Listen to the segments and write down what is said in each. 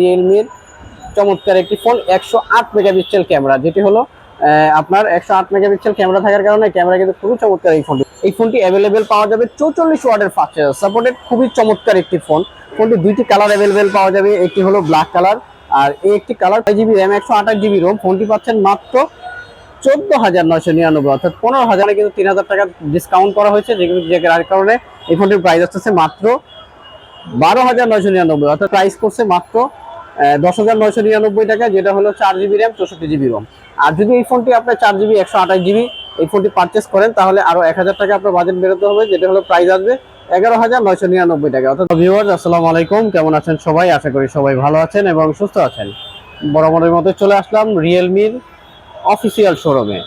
রিয়েলমির চমৎকার একটি ফোন একশো আট মেগাপিক্সেল ক্যামেরা যেটি হলো আপনার একশো আট মেগাপিক্সেল ক্যামেরা থাকার কারণে ক্যামেরা কিন্তু খুবই চমৎকার এই ফোনটি এই ফোনটি অ্যাভেলেবেল পাওয়া যাবে চৌচল্লিশ ওয়াটের ফাস্ট চার্জার সাপোর্টেড খুবই চমৎকার একটি ফোন ফোনটি দুইটি কালার অ্যাভেলেবেল পাওয়া যাবে, একটি হলো ব্ল্যাক কালার আর এই একটি কালার ফাইভ জিবি র্যাম একশো আঠাশ জিবি রোম ফোনটি পাচ্ছেন মাত্র চোদ্দ হাজার নয়শো নিরানব্বই, অর্থাৎ পনেরো হাজারে কিন্তু তিন হাজার টাকা ডিসকাউন্ট করা হয়েছে যার কারণে এই ফোনটির প্রাইস আসতেছে মাত্র বারো হাজার নয়শো নিরানব্বই, অর্থাৎ প্রাইস করছে মাত্র দশ হাজার নয়শো নিরানব্বই টাকা, যেটা হলো চার জিবি র্যাম চৌষট্টি জিবি রোম আর যদি এই ফোনটি আপনার চার জিবি একশো আঠাশ জিবি এই ফোনটি পারচেস করেন, তাহলে আরও এক হাজার টাকা আপনার বাজেট বেরোতে হবে, যেটা হলো প্রাইস আসবে এগারো হাজার নয়শো নিরানব্বই টাকা। অর্থাৎ ভিউয়ার্স আসসালামু আলাইকুম, কেমন আছেন সবাই? আশা করি সবাই ভালো আছেন এবং সুস্থ আছেন। বরাবরের মতো চলে আসলাম রিয়েলমির অফিসিয়াল শোরুমে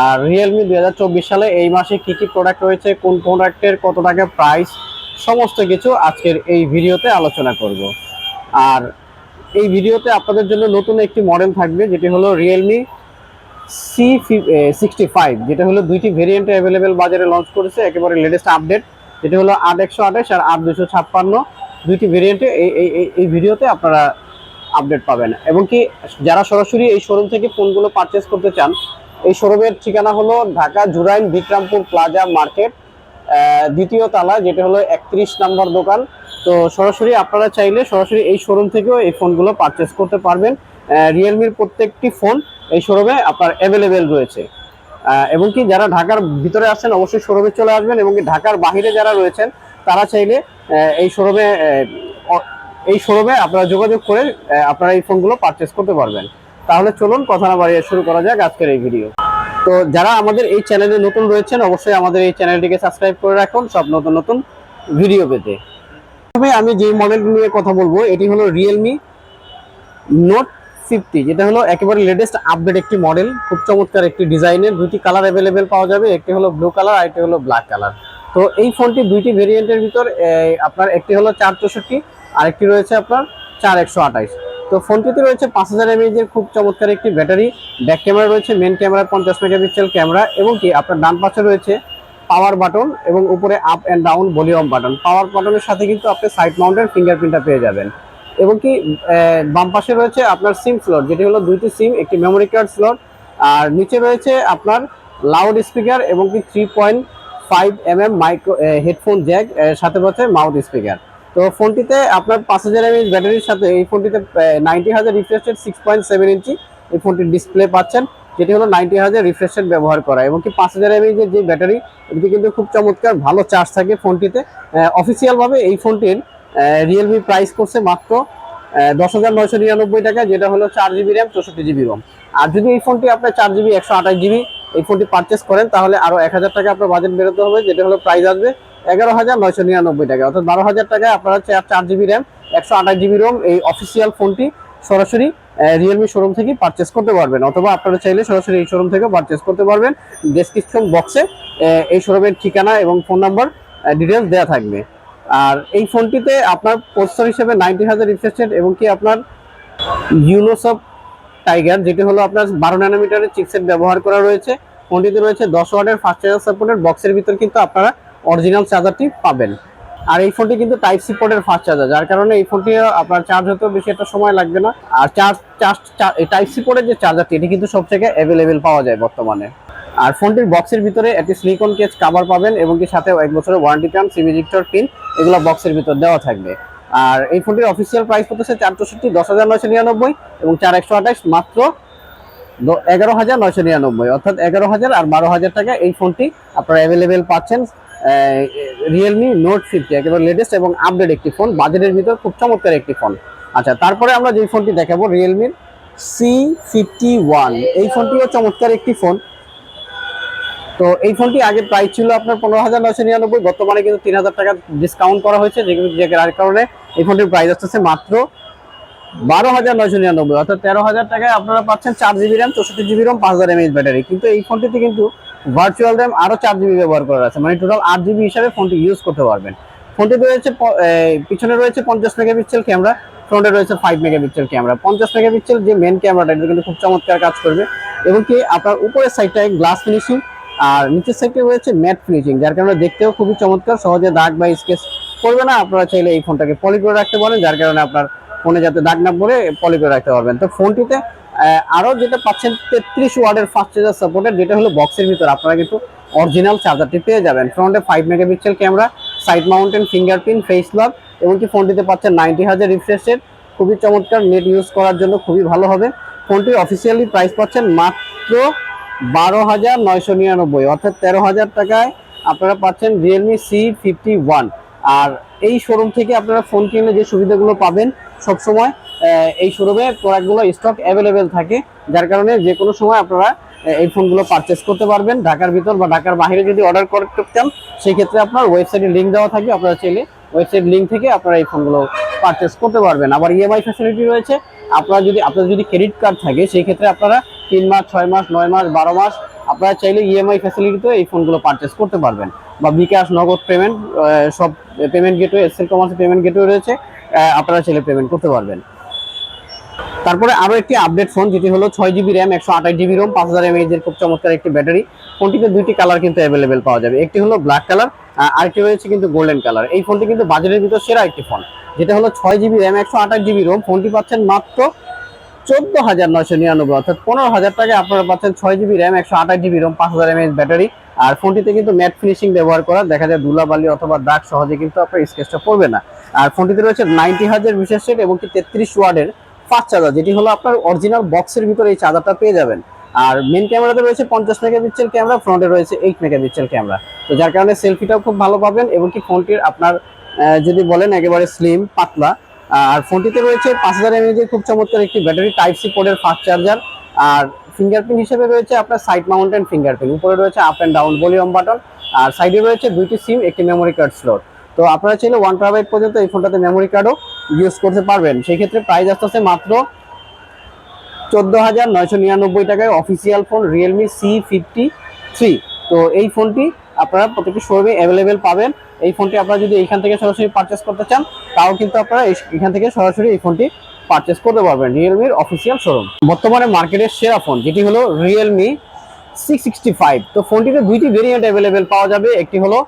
আর রিয়েলমি দুই হাজার চব্বিশ সালে এই মাসে কি কি প্রোডাক্ট রয়েছে, কোন প্রোডাক্টের কত টাকা প্রাইস সমস্ত কিছু আজকের এই ভিডিওতে আলোচনা করব। আর এই ভিডিওতে আপনাদের জন্য নতুন একটি মডেল থাকবে, যেটি হলো রিয়েলমি সি সিক্সটি ফাইভ যেটা হলো দুইটি ভেরিয়েন্টে অ্যাভেলেবেল বাজারে লঞ্চ করেছে, একেবারে লেটেস্ট আপডেট যেটি হলো আট একশো আঠাশ আর আট দুশো ছাপ্পান্ন। দুইটি ভেরিয়েন্টে এই, এই- ভিডিওতে আপনারা আপডেট পাবেন। এবং কি যারা সরাসরি এই শোরুম থেকে ফোনগুলো পারচেস করতে চান, এই শোরুমের ঠিকানা হলো ঢাকা জুরাইন বিক্রামপুর প্লাজা মার্কেট দ্বিতীয় তালা, যেটা হলো একত্রিশ নম্বর দোকান। তো সরাসরি আপনারা চাইলে সরাসরি এই শোরুম থেকেও এই ফোনগুলো পারচেস করতে পারবেন। রিয়েলমির প্রত্যেকটি ফোন এই শোরুমে আপনার অ্যাভেলেবেল রয়েছে। এবং কি যারা ঢাকার ভিতরে আছেন অবশ্যই শোরুমে চলে আসবেন এবং কি ঢাকার বাহিরে যারা রয়েছেন, তারা চাইলে এই শোরুমে এই শোরুমে আপনারা যোগাযোগ করে আপনারা এই ফোনগুলো পারচেস করতে পারবেন। তাহলে চলুন, কথা না বাড়িয়ে শুরু করা যাক আজকের এই ভিডিও তো যারা আমাদের এই চ্যানেলে নতুন রয়েছেন, অবশ্যই আমাদের এই চ্যানেলটিকে সাবস্ক্রাইব করে রাখুন সব নতুন নতুন ভিডিও পেতে। প্রথমে আমি যে মডেলটি নিয়ে কথা বলব, এটি হলো রিয়েলমি নোট ফিফটি যেটা হলো একেবারে লেটেস্ট আপডেট একটি মডেল খুব চমৎকার একটি ডিজাইনের দুইটি কালার অ্যাভেলেবেল পাওয়া যাবে, একটি হলো ব্লু কালার আর একটি হলো ব্ল্যাক কালার তো এই ফোনটি দুইটি ভেরিয়েন্টের ভিতর আপনার একটি হলো চার চৌষট্টি, আরেকটি রয়েছে আপনার চার একশো আঠাইশ তো ফোনটিতে রয়েছে পাঁচ হাজার এমএইচের খুব চমৎকার একটি ব্যাটারি। ব্যাক ক্যামেরা রয়েছে মেন ক্যামেরা পঞ্চাশ মেগাপিক্সেল ক্যামেরা এবং কি আপনার ডান পাশে রয়েছে পাওয়ার বাটন এবং উপরে up and down volume button power বাটনের সাথে কিন্তু আপনি সাইড মাউন্টের ফিঙ্গারপ্রিন্টটা পেয়ে যাবেন। এবং কি বাম পাশে রয়েছে আপনার সিম স্লট যেটি হলো দুইটি সিম একটি মেমোরি কার্ড স্লট আর নিচে রয়েছে আপনার লাউড স্পিকার এবং কি three point five M M micro headphone jack সাথে রয়েছে মাউথ স্পিকার তো ফোনটিতে আপনার পাঁচ হাজার এমএইচ ব্যাটারির সাথে এই ফোনটিতে নাইনটি হাজার রিফ্রেশের সিক্স পয়েন্ট সেভেন ইঞ্চি এই ফোনটির ডিসপ্লে পাচ্ছেন, যেটি হলো নাইনটি হাজার রিফ্রেশের ব্যবহার করা। এবং কি পাঁচ হাজার এমএইচের যে ব্যাটারি এটি কিন্তু খুব চমৎকার ভালো চার্জ থাকে ফোনটিতে। অফিসিয়ালভাবে এই ফোনটির রিয়েলমি প্রাইস করছে মাত্র দশ হাজার নয়শো নিরানব্বই টাকা, যেটা হলো চার জিবি র্যাম চৌষট্টি জিবি রোম আর যদি এই ফোনটি আপনার চার জিবি একশো আঠাশ জিবি এই ফোনটি পারচেস করেন, তাহলে আরও এক হাজার টাকা আপনার বাজেট বেরোতে হবে, যেটা হলো প্রাইস আসবে এগারো হাজার নয়শো নিরানব্বই টাকা। অর্থাৎ বারো হাজার টাকায় আপনারা চার চার জিবি র্যাম, একশো আঠাশ জিবি রোম এই অফিসিয়াল ফোনটি সরাসরি রিয়েলমি শোরুম থেকে পারচেস করতে পারবেন। অথবা আপনারা চাইলে সরাসরি এই শোরুম থেকে পারচেস করতে পারবেন। ডেসক্রিপশন বক্সে এই শোরুমের ঠিকানা এবং ফোন নাম্বার ডিটেলস দেওয়া থাকবে। আর এই ফোনটিতে আপনার প্রসেসর হিসেবে নাইনটি হাজার রিফ্রেশেড এবং কি আপনার ইউনোসফ টাইগার যেটি হলো আপনার বারো ন্যানোমিটারের চিপসেট ব্যবহার করা রয়েছে। ফোনটিতে রয়েছে দশ ওয়াটের ফাস্ট চার্জার সাপোর্টের বক্সের ভিতর কিন্তু আপনারা অরিজিনাল চার্জারটি পাবেন। আর এই ফোনটি কিন্তু টাইপ সি পোর্টের ফাস্ট চার্জার যার কারণে এই ফোনটি আপনার চার্জ হতেও বেশি একটা সময় লাগবে না। আর চার্জ চার্জ টাইপ সি পোর্টের যে চার্জারটি এটি কিন্তু সব থেকে অ্যাভেলেবেল পাওয়া যায় বর্তমানে। আর ফোনটির বক্সের ভিতরে একটি স্লিকন কেজ কাভার পাবেন এবং কি সাথে এক বছরের ওয়ারেন্টি প্যান সিমিজিক্টর পিন এগুলো বক্সের ভিতর দেওয়া থাকবে। আর এই ফোনটির অফিসিয়াল প্রাইস করতেছে চার চৌষট্টি দশ হাজার নয়শো নিরানব্বই এবং চার একশো আঠাশ মাত্র এগারো হাজার নয়শো নিরানব্বই। অর্থাৎ এগারো হাজার আর বারো হাজার টাকা এই ফোনটি আপনারা অ্যাভেলেবেল পাচ্ছেন। রিয়েলমি নোট ফিফটি একেবারে লেটেস্ট এবং আপডেট একটি ফোন বাজেটের ভিতর খুব চমৎকার একটি ফোন আচ্ছা তারপরে আমরা যে ফোনটি দেখাবো রিয়েলমির সি ফিফটি ওয়ান এই ফোনটিও চমৎকার একটি ফোন তো এই ফোনটি আগে প্রাইস ছিল আপনার পনেরো হাজার নয়শো নিরানব্বই, বর্তমানে কিন্তু তিন হাজার টাকা ডিসকাউন্ট করা হয়েছে যেগুলো যার কারণে এই ফোনটির প্রাইস আসতেছে মাত্র বারো হাজার নয়শো নিরানব্বই, অর্থাৎ তেরো হাজার টাকায় আপনারা পাচ্ছেন চার জিবি র্যাম চৌষট্টি জিবি রোম পাঁচ হাজার এমএইচ ব্যাটারি কিন্তু এই ফোনটিতে কিন্তু ভার্চুয়াল র্যাম আরও চার জিবি ব্যবহার করা আছে। মানে টোটাল আট জিবি হিসাবে ফোনটি ইউজ করতে পারবেন। ফোনটিতে রয়েছে পিছনে রয়েছে পঞ্চাশ মেগাপিক্সেল ক্যামেরা ফ্রন্টে রয়েছে ফাইভ মেগাপিক্সেল ক্যামেরা পঞ্চাশ মেগাপিক্সেল যে মেন ক্যামেরাটা এটা কিন্তু খুব চমৎকার কাজ করবে। এবং কি, আপনার উপরের সাইডটায় গ্লাস ফিনিশিং আর নিচের সাইডে রয়েছে ম্যাট ফিনিশিং যার কারণে দেখতেও খুবই চমৎকার, সহজে দাগ বা স্কেচ করবে না। আপনারা চাইলে এই ফোনটাকে পলি করে রাখতে পারেন, যার কারণে আপনার ফোনে যাতে দাগ না পড়ে, পলি করে রাখতে পারবেন। তো ফোনটিতে আরও যেটা পাচ্ছেন, তেত্রিশ ওয়ার্ডের ফাস্ট চার্জার সাপোর্টেড যেটা হলো বক্সের ভিতর। আপনারা কিন্তু অরিজিনাল চার্জারটি পেয়ে যাবেন। ফ্রন্টে five megapixel camera side mounted fingerprint face lock এবং কি ফোনটিতে পাচ্ছেন নাইনটি হাজার রিফ্রেশের খুবই চমৎকার নেট ইউজ করার জন্য খুবই ভালো হবে। ফোনটির অফিসিয়ালি প্রাইস পাচ্ছেন মাত্র বারো হাজার নয়শো নিরানব্বই, অর্থাৎ তেরো হাজার টাকায় আপনারা পাচ্ছেন রিয়েলমি সি ফিফটি ওয়ান আর এই শোরুম থেকে আপনারা ফোন কিনলে যে সুবিধাগুলো পাবেন সবসময় এই শোরুমে প্রোডাক্টগুলো স্টক অ্যাভেলেবেল থাকে। যার কারণে যে কোনো সময় আপনারা এই ফোনগুলো পারচেস করতে পারবেন। ঢাকার ভিতর বা ঢাকার বাইরে যদি অর্ডার করতে চান সেই ক্ষেত্রে আপনার ওয়েবসাইটের লিঙ্ক দেওয়া থাকবে আপনারা চাইলে ওয়েবসাইট লিঙ্ক থেকে আপনারা এই ফোনগুলো পারচেস করতে পারবেন। আবার ইএমআই ফ্যাসিলিটি রয়েছে। আপনারা যদি আপনার যদি ক্রেডিট কার্ড থাকে সেই ক্ষেত্রে আপনারা তিন মাস, ছয় মাস, নয় মাস, বারো মাস আপনারা চাইলে ইএমআই ফ্যাসিলিটিতে এই ফোনগুলো পারচেস করতে পারবেন। বা বিকাশ, নগদ পেমেন্ট সব payment gateway SL commerce payment gateway রয়েছে আপনারা চাইলে পেমেন্ট করতে পারবেন। তারপরে আরও একটি আপডেট ফোন যেটি হলো ছয় জিবি র্যাম একশো আঠাশ জিবি রোম পাঁচ হাজার এমএইচ এর খুব চমৎকার একটি ব্যাটারি ফোনটিতে দুইটি কালার কিন্তু অ্যাভেলেবেল পাওয়া যাবে। একটি হলো ব্ল্যাক কালার আরেকটি রয়েছে কিন্তু গোল্ডেন কালার এই ফোনটি কিন্তু বাজারের ভিতর সেরা একটি ফোন যেটা হলো ছয় জিবি র্যাম একশো আঠাশ জিবি রোম ফোনটি পাচ্ছেন মাত্র চোদ্দ হাজার নয়শো নিরানব্বই, অর্থাৎ পনেরো হাজার টাকায় আপনারা পাচ্ছেন ছয় জিবি র্যাম একশো আঠাশ জিবি রোম পাঁচ হাজার এমএএচ ব্যাটারি। আর ফোনটিতে কিন্তু ম্যাট ফিনিশিং ব্যবহার করা, দেখা যায় ধুলাবালি অথবা দাগ সহজে কিন্তু আপনার স্কেচটা পড়বে না। আর ফোনটিতে রয়েছে নাইনটি হাজার বিশেষ সেট এবং কি তেত্রিশ ওয়ার্ডের ফাস্ট চার্জার যেটি হলো আপনার অরিজিনাল বক্সের ভিতরে এই চার্জারটা পেয়ে যাবেন। আর মেন ক্যামেরাতে রয়েছে পঞ্চাশ মেগাপিক্সেল ক্যামেরা ফ্রন্টে রয়েছে এইট মেগাপিক্সেল ক্যামেরা তো যার কারণে সেলফিটাও খুব ভালো পাবেন এবং কি ফোনটির আপনার যদি বলেন একেবারে স্লিম পাতলা আর ফোনটিতে রয়েছে পাঁচ হাজার এমএজের খুব চমৎকার একটি ব্যাটারি টাইপ সি পোর্টের ফাস্ট চার্জার আর ফিঙ্গারপ্রিন্ট হিসেবে রয়েছে আপনার সাইড মাউন্টেন ফিঙ্গারপ্রিন্ট উপরে রয়েছে up and down volume button আর সাইডে রয়েছে দুইটি সিম একটি মেমোরি কার্ড স্লট তো আপনারা চাইলে ওয়ান টেরাবাইট পর্যন্ত এই ফোনটাতে মেমোরি কার্ডও ইউজ করতে পারবেন। সেই ক্ষেত্রে প্রাইস আসতেছে মাত্র চোদ্দ হাজার নয়শো নিরানব্বই টাকায় official phone Realme C fifty three তো এই ফোনটি আপনারা প্রত্যেকটি শোরুমে অ্যাভেলেবেল পাবেন। এই ফোনটি আপনারা যদি এখান থেকে সরাসরি পারচেস করতে চান, তাও কিন্তু আপনারা এখান থেকে সরাসরি এই ফোনটি পারচেস করতে পারবেন রিয়েলমির অফিসিয়াল শোরুম বর্তমানে মার্কেটের সেরা ফোন যেটি হলো রিয়েলমি সিক্স সিক্সটি ফাইভ তো ফোনটিতে দুইটি ভেরিয়েন্ট অ্যাভেলেবেল পাওয়া যাবে, একটি হলো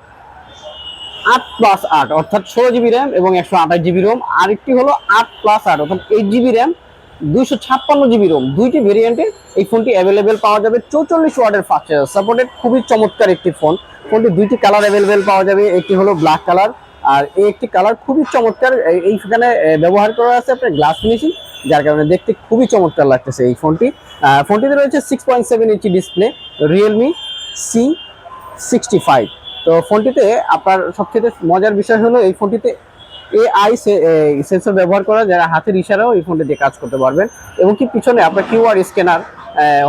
আট প্লাস আট অর্থাৎ ষোলো জিবি র্যাম এবং একশো আঠাশ জিবি রোম আরেকটি হলো আট প্লাস আট অর্থাৎ এইট জিবি র্যাম দুইশো ছাপ্পান্ন জিবি রোম দুইটি ভেরিয়েন্টে এই ফোনটি অ্যাভেলেবেল পাওয়া যাবে, চৌচল্লিশ ওয়াটের ফাস্ট চার্জার সাপোর্টেড খুবই চমৎকার একটি ফোন ফোনটি দুইটি কালার অ্যাভেলেবেল পাওয়া যাবে, একটি হলো ব্ল্যাক কালার আর এই একটি কালার খুবই চমৎকার এইখানে ব্যবহার করা আছে আপনার গ্লাস ফিনিশিং যার কারণে দেখতে খুবই চমৎকার লাগতেছে এই ফোনটি। ফোনটিতে রয়েছে six point seven inch display Realme C sixty five তো ফোনটিতে আপনার সবচেয়ে মজার বিষয় হলো এই ফোনটিতে এআই সেন্সর ব্যবহার করা, যারা হাতের ইশারাও এই ফোনটি দিয়ে কাজ করতে পারবেন। এবং কি পিছনে আপনার কিউআর স্ক্যানার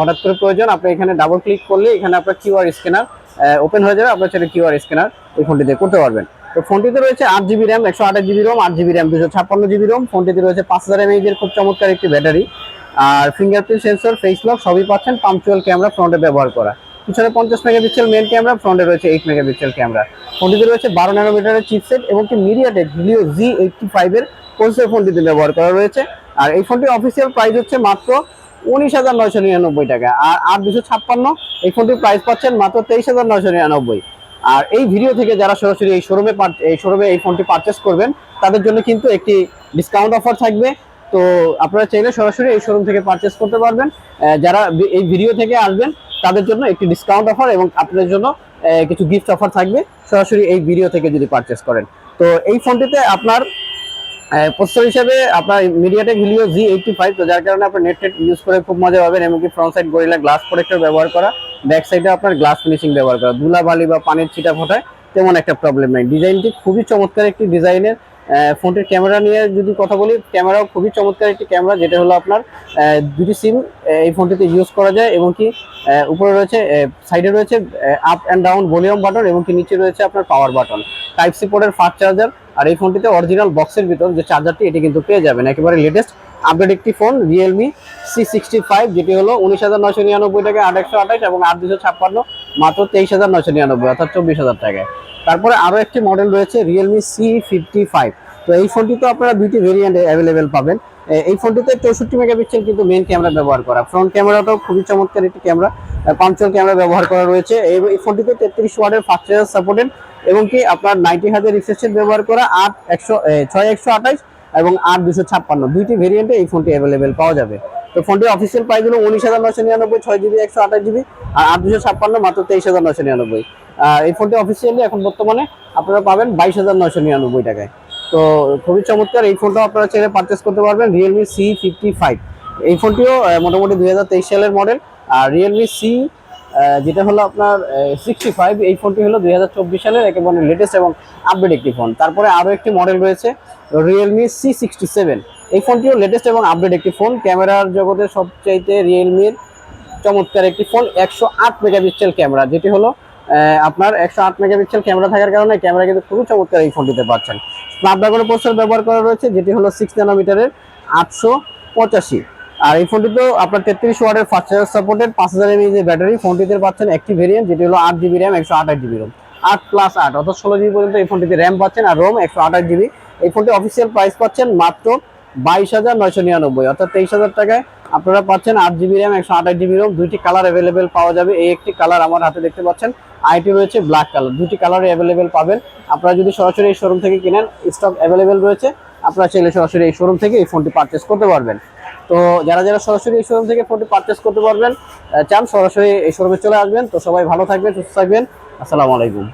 হঠাৎ করে প্রয়োজন, আপনি এখানে ডাবল ক্লিক করলে এখানে আপনার কিউআর স্ক্যানার ওপেন হয়ে যাবে। আপনার সেটা কিউআর স্ক্যানার এই ফোনটিতে করতে পারবেন। তো ফোনটিতে রয়েছে আট জিবি র্যাম একশো আঠাশ জিবি রোম আট জিবি র্যাম দুশো ছাপ্পান্ন জিবি রোম ফোনটিতে রয়েছে পাঁচ হাজার এমএইচ এর খুব চমৎকার একটি ব্যাটারি। আর ফিঙ্গারপ্রিন্ট সেন্সর ফেস লক সবই পাচ্ছেন পাম্পচুয়াল ক্যামেরা ফ্রন্টে ব্যবহার করা। পিছনে পঞ্চাশ মেগাপিক্সেল মেন ক্যামেরা ফ্রন্টে রয়েছে এইট মেগাপিক্সেল ক্যামেরা ফোনটিতে রয়েছে বারো ন্যানোমিটারের চিপসেট এবং কি মিডিয়াটেক হিলিও জি এইটটি ফাইভের প্রসেসর ফোনটিতে ব্যবহার করা রয়েছে। আর এই ফোনটির অফিসিয়াল প্রাইস হচ্ছে মাত্র উনিশ হাজার নয়শো নিরানব্বই টাকা। আর আট দুশো ছাপ্পান্ন, এই ফোনটির প্রাইস পাচ্ছেন মাত্র তেইশ হাজার নয়শো নিরানব্বই। আর এই ভিডিও থেকে যারা সরাসরি এই শোরুমে এই শোরুমে এই ফোনটি পারচেস করবেন, তাদের জন্য কিন্তু একটি ডিসকাউন্ট অফার থাকবে। তো আপনারা চাইলে সরাসরি এই শোরুম থেকে পারচেস করতে পারবেন। যারা এই ভিডিও থেকে আসবেন, তাদের জন্য একটি ডিসকাউন্ট অফার এবং আপনাদের জন্য কিছু গিফট অফার থাকবে। সরাসরি এই ভিডিও থেকে যদি পারচেস করেন। তো এই ফোনটিতে আপনার প্রসেসর হিসেবে আপনার MediaTek Helio G eighty five তো যার কারণে আপনার নেট টেট ইউজ করে খুব মজা পাবেন, এমনকি front side Gorilla Glass protector ব্যবহার করা ব্যাক সাইডে আপনার গ্লাস ফিনিশিং ব্যবহার করা। ধুলা বালি বা পানির ছিটা ফোটায় তেমন একটা প্রবলেম নেই। ডিজাইনটি খুবই চমৎকার একটি ডিজাইনের ফোনটির ক্যামেরা নিয়ে যদি কথা বলি, ক্যামেরাও খুবই চমৎকার একটি ক্যামেরা, যেটা হলো আপনার দুটি সিম এই ফোনটিতে ইউজ করা যায় এবং কি উপরে রয়েছে সাইডে রয়েছে up and down volume button এবং কি নিচে রয়েছে আপনার পাওয়ার বাটন টাইপ সি পোর্টের ফাস্ট চার্জার আর এই ফোনটিতে অরিজিনাল বক্সের ভিতর যে চার্জারটি এটি কিন্তু পেয়ে যাবেন। একেবারে লেটেস্ট আপডেট একটি phone Realme C sixty five যেটি হলো উনিশ হাজার নয়শো নিরানব্বই টাকা আট একশো আঠাশ এবং আট দুশো ছাপ্পান্ন, মাত্র তেইশ হাজার নয়শো নিরানব্বই, অর্থাৎ চব্বিশ হাজার টাকায়। তারপরে আরও একটি মডেল রয়েছে রিয়েলমি সি ফিফটি ফাইভ তো এই ফোনটি তো আপনারা দুইটি ভেরিয়েন্টে অ্যাভেলেবেল পাবেন। এই ফোনটিতে চৌষট্টি মেগাপিক্সেল কিন্তু মেন ক্যামেরা ব্যবহার করা। ফ্রন্ট ক্যামেরাটাও খুবই চমৎকার একটি ক্যামেরা পাঞ্চল ক্যামেরা ব্যবহার করা রয়েছে। এই ফোনটিতে তেত্রিশ ওয়ার্ডের ফাস্ট চার্জার সাপোর্টেড এবং কি আপনার নাইনটি হাজার রিফ্রেশ ব্যবহার করা, আট একশো ছয় একশো আঠাশ এবং আট দুশো ছাপ্পান্ন। দুইটি ভেরিয়েন্টে এই ফোনটি অ্যাভেলেবেল পাওয়া যাবে। তো ফোনটির অফিসিয়াল প্রাইস হলো উনিশ হাজার নশো নিরানব্বই, ছয় জিবি একশো আঠাশ জিবি আর আট দুশো ছাপ্পান্ন মাত্র তেইশ হাজার নশো নিরানব্বই। আর এই ফোনটি অফিসিয়ালি এখন বর্তমানে আপনারা পাবেন বাইশ হাজার নশো নিরানব্বই টাকায়। তো খুবই চমৎকার, এই ফোনটাও আপনারা চাইলে পারচেস করতে পারবেন রিয়েলমি সি ফিফটি ফাইভ এই ফোনটিও মোটামুটি দুই হাজার তেইশ সালের মডেল আর রিয়েলমি সি যেটা হলো আপনার সিক্সটি ফাইভ এই ফোনটি হলো দুই হাজার চব্বিশ সালের একেবারে লেটেস্ট এবং আপডেট একটি ফোন তারপরে আরও একটি মডেল রয়েছে রিয়েলমি সি সিক্সটি সেভেন এই ফোনটিও লেটেস্ট এবং আপডেট একটি ফোন ক্যামেরার জগতে সবচাইতে রিয়েলমির চমৎকার একটি ফোন একশো আট মেগাপিক্সেল ক্যামেরা যেটি হলো আপনার একশো আট মেগাপিক্সেল ক্যামেরা থাকার কারণে ক্যামেরা কিন্তু খুবই চমৎকার এই ফোনটিতে পাচ্ছেন। স্ন্যাপড্রাগনের প্রসেসর ব্যবহার করা রয়েছে, যেটি হলো সিক্স ন্যানোমিটারের আটশো পঁচাশি। আর এই ফোনটি তো আপনার তেত্রিশ ওয়ার্ডের ফাস্ট চার্জার সাপোর্টেড পাঁচ হাজার এমএইচ ব্যাটারি ফোনটিতে পাচ্ছেন একটি ভেরিয়েন্ট যেটি হলো আট জিবি র্যাম একশো আঠাশ জিবি রোম আট প্লাস আট, অর্থাৎ ষোলো জিবি পর্যন্ত এই ফোনটিতে র্যাম পাচ্ছেন আর রোম একশো আঠাশ জিবি এই ফোনটি অফিসিয়াল প্রাইস পাচ্ছেন মাত্র বাইশ হাজার নয়শো নিরানব্বই, অর্থাৎ তেইশ হাজার টাকায় আপনারা পাচ্ছেন আট জিবি র্যাম একশো আঠাশ জিবি রোম দুইটি কালার অ্যাভেলেবেল পাওয়া যাবে। এই একটি কালার আমার হাতে দেখতে পাচ্ছেন। আইটি রয়েছে ব্ল্যাক কালার দুটি কালারে অ্যাভেলেবেল পাবেন। আপনারা যদি সরাসরি এই শোরুম থেকে কিনেন স্টক অ্যাভেলেবেল রয়েছে। আপনারা চাইলে সরাসরি এই শোরুম থেকে এই ফোনটি পারচেস করতে পারবেন। তো যারা যারা সরাসরি এই শোরুম থেকে ফোনটি পারচেস করতে পারবেন চান সরাসরি এই শোরুমে চলে আসবেন। তো সবাই ভালো থাকবেন, সুস্থ থাকবেন। আসসালামু আলাইকুম।